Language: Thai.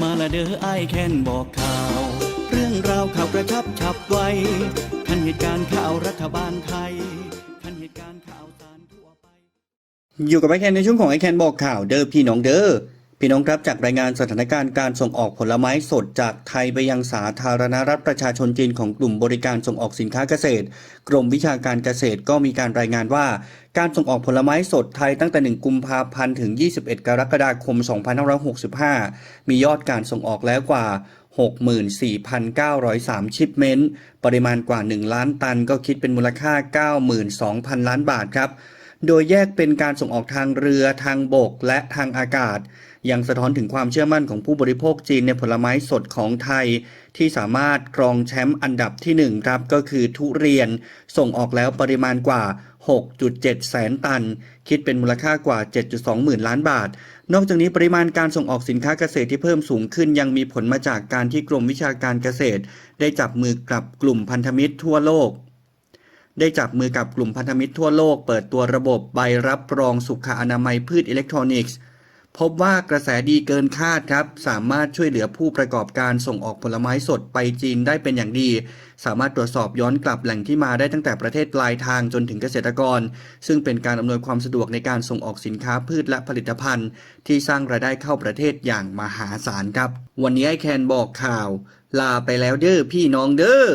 มาละเด้อไอายแค้นบอกข่าว เรื่องราวข่าวกระชับฉับไวทันเหตุการณ์ข่าวรัฐบาลไทยทันเหตุการณ์ข่าวสารทั่วไป อยู่กับไอแคนในช่วงของไอแคนบอกข่าวเด้อพี่น้องเด้อ พี่น้องครับจากรายงานสถานการณ์การส่งออกผลไม้สดจากไทยไปยังสาธารณรัฐประชาชนจีนของกลุ่มบริการส่งออกสินค้าเกษตร กรมวิชาการเกษตรก็มีการรายงานว่า การส่งออกผลไม้สดไทยตั้งแต่ 1 กุมภาพันธ์ถึง 21 กรกฎาคม 2565 มียอดการส่งออกแล้วกว่า 64,903 ชิปเมนต์ ปริมาณกว่า 1 ล้านตันก็คิดเป็นมูลค่า 92,000 ล้านบาทครับ โดยแยกเป็นการส่งออกทางเรือทางบกและทางอากาศ ยังสะท้อนถึงความเชื่อมั่นของผู้บริโภคจีนในผลไม้สดของไทย ที่สามารถครองแชมป์อันดับที่ 1 ครับก็คือทุเรียน ส่งออกแล้วปริมาณกว่า 6.7 แสนตัน คิดเป็นมูลค่ากว่า 7.2 หมื่นล้านบาท นอกจากนี้ปริมาณการส่งออกสินค้าเกษตรที่เพิ่มสูงขึ้น ยังมีผลมาจากการที่กรมวิชาการเกษตร ได้จับมือกับกลุ่มพันธมิตรทั่วโลก ได้จับมือกับกลุ่มพันธมิตรทั่วโลกเปิดตัวระบบใบรับรองสุขอนามัยพืชอิเล็กทรอนิกส์ พบว่ากระแสดีเกินคาดครับ สามารถช่วยเหลือผู้ประกอบการส่งออกผลไม้สดไปจีนได้เป็นอย่างดี สามารถตรวจสอบย้อนกลับแหล่งที่มาได้ตั้งแต่ประเทศปลายทางจนถึงเกษตรกร ซึ่งเป็นการอำนวยความสะดวกในการส่งออกสินค้าพืชและผลิตภัณฑ์ ที่สร้างรายได้เข้าประเทศอย่างมหาศาลครับ วันนี้ไอแคนบอกข่าว ลาไปแล้วเด้อพี่น้องเด้อ